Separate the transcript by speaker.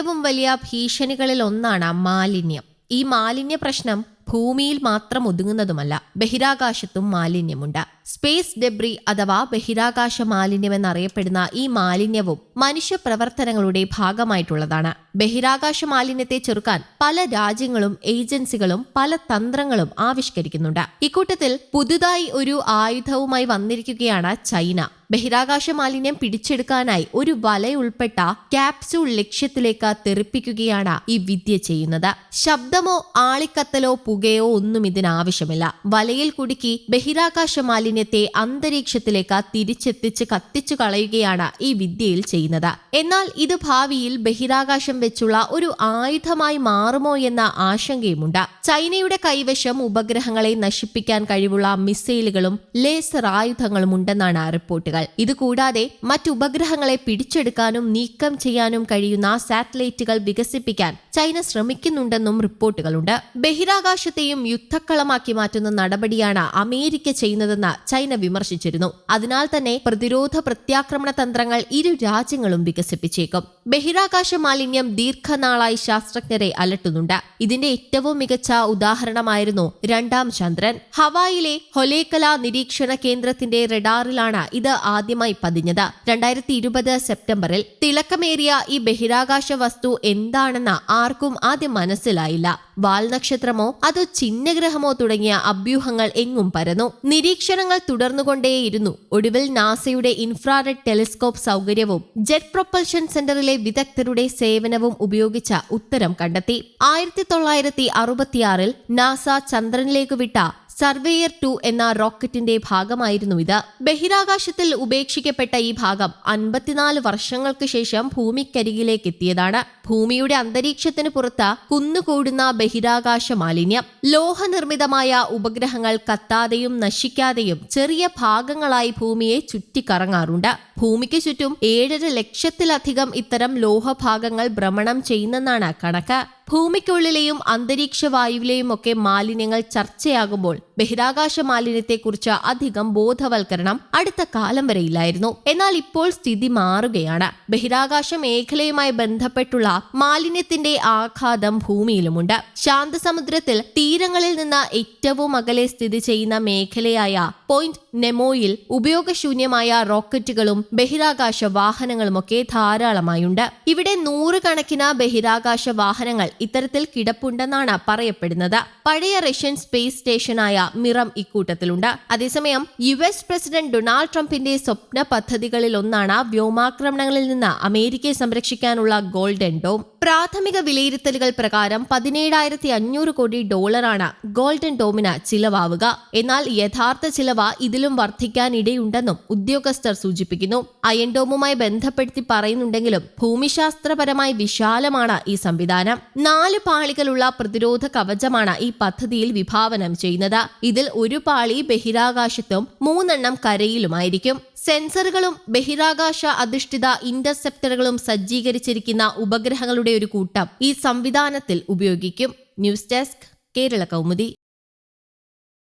Speaker 1: ഏറ്റവും വലിയ ഭീഷണികളിൽ ഒന്നാണ് മാലിന്യം. ഈ മാലിന്യ പ്രശ്നം ഭൂമിയിൽ മാത്രം ഒതുങ്ങുന്നതുമല്ല ബഹിരാകാശത്തും മാലിന്യമുണ്ട്. സ്പേസ് ഡെബ്രി അഥവാ ബഹിരാകാശ മാലിന്യം എന്നറിയപ്പെടുന്ന ഈ മാലിന്യവും മനുഷ്യ പ്രവർത്തനങ്ങളുടെ ഭാഗമായിട്ടുള്ളതാണ്. ബഹിരാകാശ മാലിന്യത്തെ ചെറുക്കാൻ പല രാജ്യങ്ങളും ഏജൻസികളും പല തന്ത്രങ്ങളും ആവിഷ്കരിക്കുന്നുണ്ട്. ഇക്കൂട്ടത്തിൽ പുതുതായി ഒരു ആയുധവുമായി വന്നിരിക്കുകയാണ് ചൈന. ബഹിരാകാശ മാലിന്യം പിടിച്ചെടുക്കാനായി ഒരു വലയുൾപ്പെട്ട ക്യാപ്സ്യൂൾ ലക്ഷ്യത്തിലേക്ക് തെറിപ്പിക്കുകയാണ് ഈ വിദ്യ ചെയ്യുന്നത്. ശബ്ദമോ ആളിക്കത്തലോ പുകയോ ഒന്നും ഇതിനാവശ്യമില്ല. വലയിൽ കുടുക്കി ബഹിരാകാശ മാലിന്യത്തെ അന്തരീക്ഷത്തിലേക്ക് തിരിച്ചെത്തിച്ച് കത്തിച്ചു കളയുകയാണ് ഈ വിദ്യയിൽ ചെയ്യുന്നത്. എന്നാൽ ഇത് ഭാവിയിൽ ബഹിരാകാശം വെച്ചുള്ള ഒരു ആയുധമായി മാറുമോ എന്ന ആശങ്കയുമുണ്ട്. ചൈനയുടെ കൈവശം ഉപഗ്രഹങ്ങളെ നശിപ്പിക്കാൻ കഴിവുള്ള മിസൈലുകളും ലേസർ ആയുധങ്ങളും ഉണ്ടെന്നാണ് റിപ്പോർട്ടുകൾ. ഇതുകൂടാതെ മറ്റു ഉപഗ്രഹങ്ങളെ പിടിച്ചെടുക്കാനും നീക്കം ചെയ്യാനും കഴിയുന്ന സാറ്റലൈറ്റുകൾ വികസിപ്പിക്കാൻ ചൈന ശ്രമിക്കുന്നുണ്ടെന്നും റിപ്പോർട്ടുകളുണ്ട്. ബഹിരാകാശത്തെയും യുദ്ധക്കളമാക്കി മാറ്റുന്ന നടപടിയാണ് അമേരിക്ക ചെയ്യുന്നതെന്ന് ചൈന വിമർശിച്ചിരുന്നു. അതിനാൽ തന്നെ പ്രതിരോധ പ്രത്യാക്രമണ തന്ത്രങ്ങൾ ഇരു രാജ്യങ്ങളും വികസിപ്പിച്ചേക്കും. ബഹിരാകാശ മാലിന്യം ദീർഘനാളായി ശാസ്ത്രജ്ഞരെ അലട്ടുന്നുണ്ട്. ഇതിന്റെ ഏറ്റവും മികച്ച ഉദാഹരണമായിരുന്നു രണ്ടാം ചന്ദ്രൻ. ഹവായിലെ ഹൊലേക്കല നിരീക്ഷണ കേന്ദ്രത്തിന്റെ റഡാറിലാണ് ഇത് ആദ്യമായി പതിഞ്ഞത്. രണ്ടായിരത്തി ഇരുപത് സെപ്റ്റംബറിൽ തിളക്കമേറിയ ഈ ബഹിരാകാശ വസ്തു എന്താണെന്ന് ആർക്കും ആദ്യം മനസ്സിലായില്ല. വാൽനക്ഷത്രമോ അതോ ചിഹ്നഗ്രഹമോ തുടങ്ങിയ അഭ്യൂഹങ്ങൾ എങ്ങും പരന്നു. നിരീക്ഷണങ്ങൾ തുടർന്നുകൊണ്ടേയിരുന്നു ഒടുവിൽ നാസയുടെ ഇൻഫ്രാറെഡ് ടെലിസ്കോപ്പ് സൗകര്യവും ജെറ്റ് പ്രൊപ്പൽഷൻ സെന്ററിലെ വിദഗ്ധരുടെ സേവനവും ഉപയോഗിച്ച ഉത്തരം കണ്ടെത്തി. ആയിരത്തി തൊള്ളായിരത്തി അറുപത്തിയാറിൽ നാസ ചന്ദ്രനിലേക്ക് വിട്ട സർവേയർ ടു എന്ന റോക്കറ്റിന്റെ ഭാഗമായിരുന്നു ഇത്. ബഹിരാകാശത്തിൽ ഉപേക്ഷിക്കപ്പെട്ട ഈ ഭാഗം അൻപത്തിനാല് വർഷങ്ങൾക്ക് ശേഷം ഭൂമിക്കരികിലേക്ക് എത്തിയതാണ് ഭൂമിയുടെ അന്തരീക്ഷത്തിന് പുറത്ത് കുന്നുകൂടുന്ന ബഹിരാകാശ മാലിന്യം. ലോഹനിർമ്മിതമായ ഉപഗ്രഹങ്ങൾ കത്താതെയും നശിക്കാതെയും ചെറിയ ഭാഗങ്ങളായി ഭൂമിയെ ചുറ്റിക്കറങ്ങാറുണ്ട്. ഭൂമിക്ക് ചുറ്റും ഏഴര ലക്ഷത്തിലധികം ഇത്തരം ലോഹഭാഗങ്ങൾ ഭ്രമണം ചെയ്യുന്നെന്നാണ് കണക്ക്. ഭൂമിക്കുള്ളിലെയും അന്തരീക്ഷ വായുവിലെയും ഒക്കെ മാലിന്യങ്ങൾ ചർച്ചയാകുമ്പോൾ ബഹിരാകാശ മാലിന്യത്തെക്കുറിച്ച് അധികം ബോധവൽക്കരണം അടുത്ത കാലം വരെയില്ലായിരുന്നു എന്നാൽ ഇപ്പോൾ സ്ഥിതി മാറുകയാണ്. ബഹിരാകാശ മേഖലയുമായി ബന്ധപ്പെട്ടുള്ള മാലിന്യത്തിന്റെ ആഘാതം ഭൂമിയിലുമുണ്ട്. ശാന്തസമുദ്രത്തിൽ തീരങ്ങളിൽ നിന്ന് ഏറ്റവും അകലെ സ്ഥിതി ചെയ്യുന്ന മേഖലയായ പോയിന്റ് നെമോയിൽ ഉപയോഗശൂന്യമായ റോക്കറ്റുകളും ബഹിരാകാശ വാഹനങ്ങളുമൊക്കെ ധാരാളമായുണ്ട്. ഇവിടെ നൂറുകണക്കിന് ബഹിരാകാശ വാഹനങ്ങൾ ഇത്തരത്തിൽ കിടപ്പുണ്ടെന്നാണ് പറയപ്പെടുന്നത്. പഴയ റഷ്യൻ സ്പേസ് സ്റ്റേഷനായ മിറം ഇക്കൂട്ടത്തിലുണ്ട്. അതേസമയം യു എസ് പ്രസിഡന്റ് ഡൊണാൾഡ് ട്രംപിന്റെ സ്വപ്ന പദ്ധതികളിൽ ഒന്നാണ് വ്യോമാക്രമണങ്ങളിൽ നിന്ന് അമേരിക്കയെ സംരക്ഷിക്കാനുള്ള ഗോൾഡൻ ഡോം. പ്രാഥമിക വിലയിരുത്തലുകൾ പ്രകാരം പതിനേഴായിരത്തി അഞ്ഞൂറ് കോടി ഡോളറാണ് ഗോൾഡൻ ഡോമിന് ചിലവാവുക. എന്നാൽ യഥാർത്ഥ ചിലവ് ഇതിലും വർദ്ധിക്കാനിടയുണ്ടെന്നും ഉദ്യോഗസ്ഥർ സൂചിപ്പിക്കുന്നു. അയൺ ഡോമുമായി ബന്ധപ്പെടുത്തി പറയുന്നുണ്ടെങ്കിലും ഭൂമിശാസ്ത്രപരമായി വിശാലമാണ് ഈ സംവിധാനം. നാല് പാളികളുള്ള പ്രതിരോധ കവചമാണ് ഈ പദ്ധതിയിൽ വിഭാവനം ചെയ്യുന്നത്. ഇതിൽ ഒരു പാളി ബഹിരാകാശത്തും മൂന്നെണ്ണം കരയിലുമായിരിക്കും. സെൻസറുകളും ബഹിരാകാശ അധിഷ്ഠിത ഇന്റർസെപ്റ്ററുകളും സജ്ജീകരിച്ചിരിക്കുന്ന ഉപഗ്രഹങ്ങളുടെ ഒരു കൂട്ടം ഈ സംവിധാനത്തിൽ ഉപയോഗിക്കും. News desk Kerala Kaumudi.